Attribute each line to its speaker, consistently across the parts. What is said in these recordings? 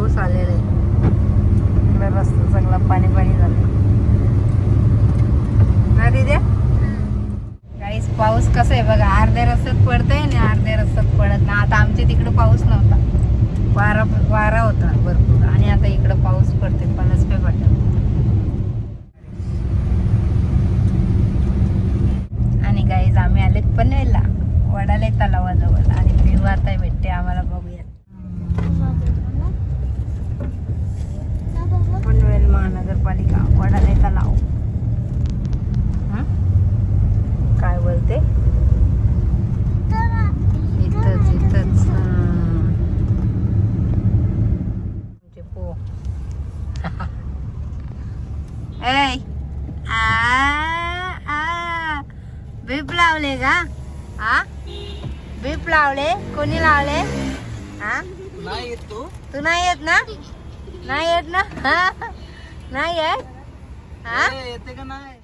Speaker 1: पाऊस आलेला आहे. रस्ता सगळा पाणी पाणी झालं ना दिदे? काहीच पाऊस कसं आहे बघा अर्ध्या रस्त्यात पडतंय आणि अर्ध्या रस्त्यात पडत ना आता आमच्या तिकडे पाऊस नव्हता. वारा वारा होता भरपूर. आणि आता इकडं पाऊस पडते पलसपे पडत आणि गाईज आम्ही आलेत पण वडाले तलावाजवळ आणि व्ह्यू आता भेटते आम्हाला बघूया पनवेल महानगरपालिका वडाले तलाव हं? काय बोलते इथंच इथंच हं. तुमचे पो ऐ आ आ बीप लावले का हा बीप लावले कोणी लावले हा
Speaker 2: नाही येत तू
Speaker 1: तू नाही येत ना नाही येत ना हा? नाही येत हा
Speaker 2: येते का नाही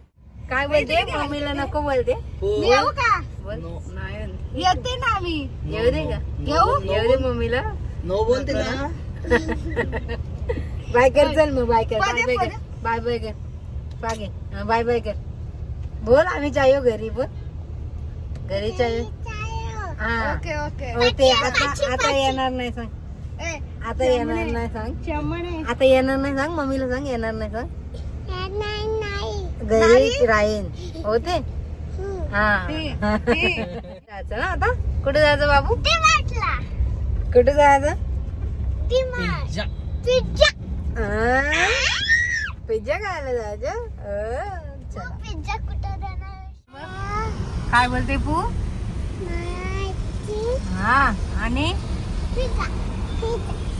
Speaker 1: काय बोलते मम्मीला नको बोलते
Speaker 2: मी येऊ
Speaker 3: का
Speaker 1: बोल नाही.
Speaker 3: येते ना मी
Speaker 1: येऊ दे का
Speaker 3: येऊ
Speaker 1: येऊ दे मम्मीला
Speaker 2: नो बोलते ना
Speaker 1: बाय कर चल मग बाय कर बाय बाय कर. बाय बाय कर हा, बाय बाय कर बोल आम्ही जायो घरी बोल घरी जायो हा.
Speaker 3: Okay okay.
Speaker 1: हो ते आता आता येणार नाही सांग.
Speaker 3: ए,
Speaker 1: आता येणार नाही सांग.
Speaker 3: चमणे
Speaker 1: आता येणार नाही सांग मम्मीला सांग येणार नाही सांग. घरी राहीन. होते? हा. जायचं ना आता? कुठे जायचं बाबू? कुठे जायचं?
Speaker 2: पिझ्झा.
Speaker 1: पिझ्झा. खायला जायचं? चला. काय बोलते पू? हा आणि?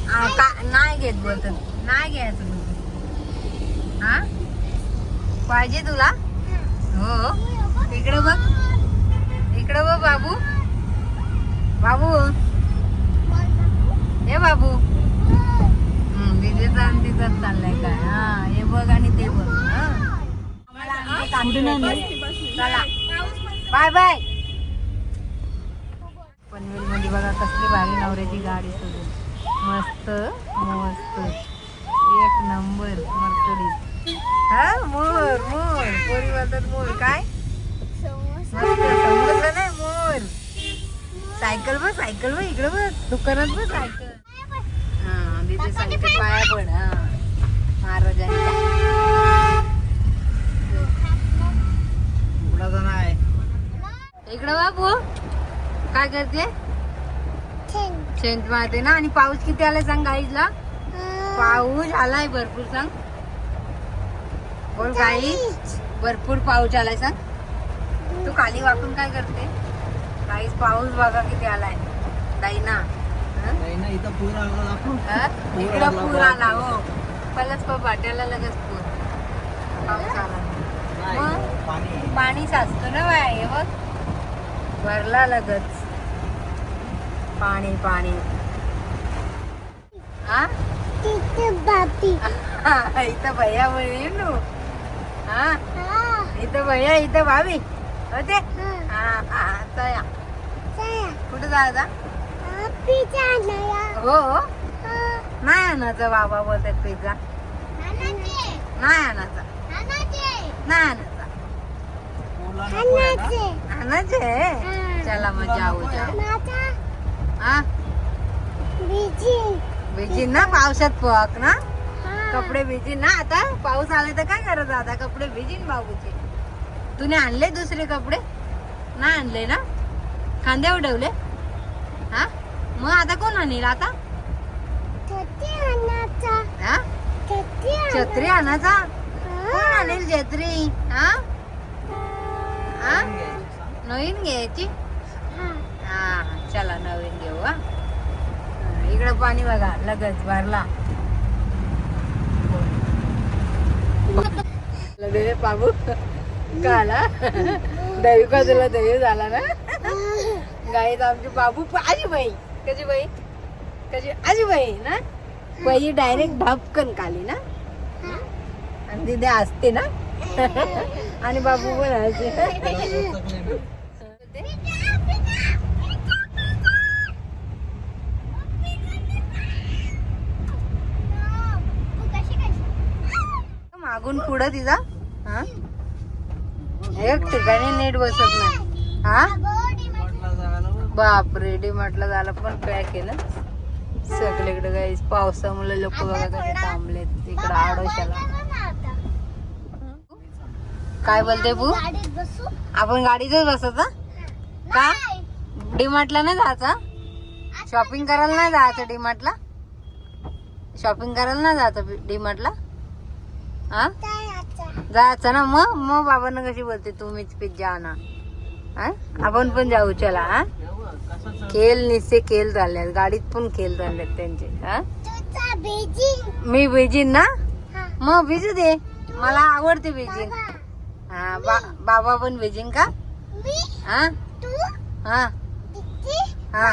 Speaker 1: आ, का- नाही घेत बोलत. नाही घ्यायचं बोलत. हा? पाहिजे तुला? हो. इकडे बघ. इकडे बघ बाबू. बाबू. हे बाबू. दीदीचा आणि तिचाच चाललाय काय? हा हे बघ आणि ते बघ. हा. चला बाय बाय गाडी बघा कसली भारी नवऱ्याची गाडी सगळी. मस्त मस्त. एक नंबर मर्सडीज. हा मोर मोर. पोरी बोलतात मोर. काय? समजलं नाही मोर. सायकल बघ सायकल बघ इकडं बघ. दुकानात बघ सायकल. हा तिथे सांगते पाया पण हा. महाराजांच्या. इकडं बाबू काय करते? शेंट मारते ना? आणि पाऊस किती आलाय सांग गाईजला पाऊस आलाय भरपूर सांग. बोल गाई भरपूर पाऊस आलाय सांग. तू खाली वाकून काय करते? काहीच पाऊस बघा किती आलाय. गाई ना?
Speaker 2: नाही ना इथं पूर आला दाखव?
Speaker 1: इकडं पूर आला हो. पलच पाट्याला लगेच पूर. पाऊस आला?
Speaker 2: पाणी.
Speaker 1: पाणी साचतो ना बाय हे बघ. भरला लगच. पाणी पाणी. हा? इथं भैया हा? इथं भैया इथं भाभी. होते? हा हा कुठं जायचा? हो नाही आणायचं बाबा बोलतात पिझ्झा. नाही आणायचा नाही आणायचा
Speaker 2: ओला नको आहे ना?
Speaker 1: आणायचे चला. मग जाऊ जाऊ हा? भिजी ना पावसात पक ना? कपडे भिजीन ना आता? पाऊस आले तर काय करायचं आता? कपडे भिजीन बाबूचे तुने आणले दुसरे कपडे? नाही आणले ना? खांद्यावर ठेवले हा? मग आता कोण आणील आता? हा? छत्री आणायचा. कोण आणेल छत्री? हा? हा. नवीन घ्यायची? हा. चला नवीन घेऊ हा. इकडं पाणी बघा लगच भरला. लगे बाबू. काला दही तुला दही झाला ना? गाईत आमची बाबू आजी बाई. कशी बाई? कशी? आजी बाई ना? बाई डायरेक्ट ढपकन काली ना? आणि तिथे असते ना? आणि बाबू पण असते मागून पुढं तिचा हा? एक ठिकाणी नीट बसत नाही. हा? बापरे डीमार्टला झाला पण पॅक केलं? सगळीकडे काही पावसामुळे लोक बघा कसे थांबलेत. इकडं आडोशाला. काय बोलते बू? आपण गाडीतच बसत का? डीमार्टला नाही जायचं? शॉपिंग करायला नाही जायचं डीमार्टला? शॉपिंग करायला नाही जायचं डीमार्टला? हा जायचं ना मग? मग बाबांना कशी बोलते? तुम्हीच पिझ्झा आणा. हा? आपण पण जाऊ चला हा खेळ निस्ते खेळ चालल्यात. गाडीत पण खेळ चालल्यात त्यांचे हा मी बेजिन ना? मग भिजू दे. मला आवडते बेजिंग हा बा बाबा पण बेजिंग का? हा हा. हा.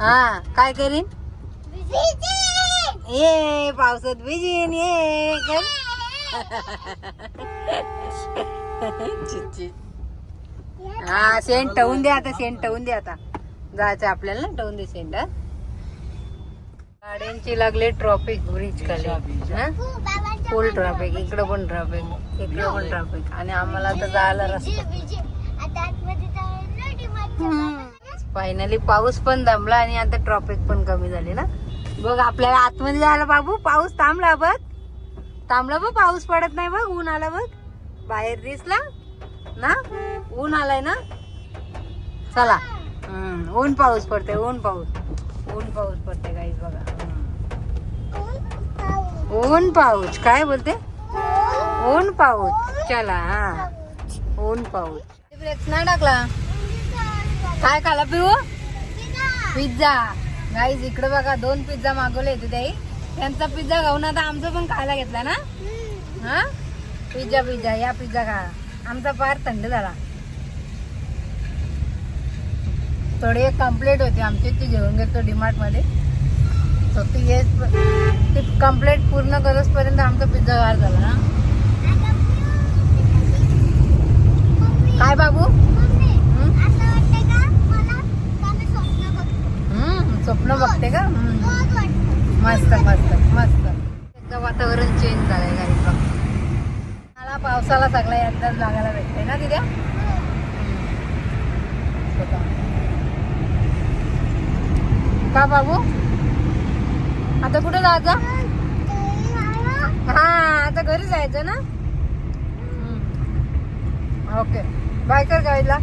Speaker 1: हा. काय करीन? ये पावसात भिजीन ये हा सेंट ठेवून दे आता सेंट ठेवून दे आता. जायचं आपल्याला ना ठेवून दे सेंट गाड्यांची लागले ट्रॉफिक ब्रिज खाली. हा? फुल ट्रॅफिक इकडं पण ट्रॅफिक इकडं पण ट्रॅफिक आणि आम्हाला आता जायला रस्ता. फायनली पाऊस पण दमला आणि आता ट्रॉफिक पण कमी झाली ना. बघ आपल्याला आतमध्ये जायला बाबू पाऊस थांबला बघ. थांबला बघ पाऊस पडत नाही बघ ऊन आला बघ. बाहेर दिसला ना ऊन आलाय ना. चला. ऊन पाऊस पडते ऊन पाऊस. ऊन पाऊस पडते काहीच बघा. ऊन पाऊस. काय बोलते? ऊन पाऊस. चला हा. ऊन पाऊस. ब्रेक्स नाही टाकला. काय खाला पिऊ? पिझ्झा. गाईज इकडे बघा दोन पिझ्झा मागवले होते त्यांचा पिझ्झा खाऊन आता आमचं पण खायला घेतला ना? हा? पिझ्झा पिझ्झा या पिझ्झा खा. आमचा फार थंड झाला. थोडी एक कंप्लेंट होती आमची ती घेऊन घेतो डीमार्टमध्ये तो ती येस ती कंप्लेंट पूर्ण करत पर्यंत आमचा पिझ्झा गार झाला ना? काय बाबू? स्वप्न बघते? का? हम्म. मस्त मस्त मस्त. एकदा वातावरण चेंज झालंय गाडी बघ. मला पावसाला सगळा एकदाच लागायला भेटते ना तिथे का बाबू? आता कुठे जायचं? हा आता घरी जायचं ना? ओके. बाय कर गाईला.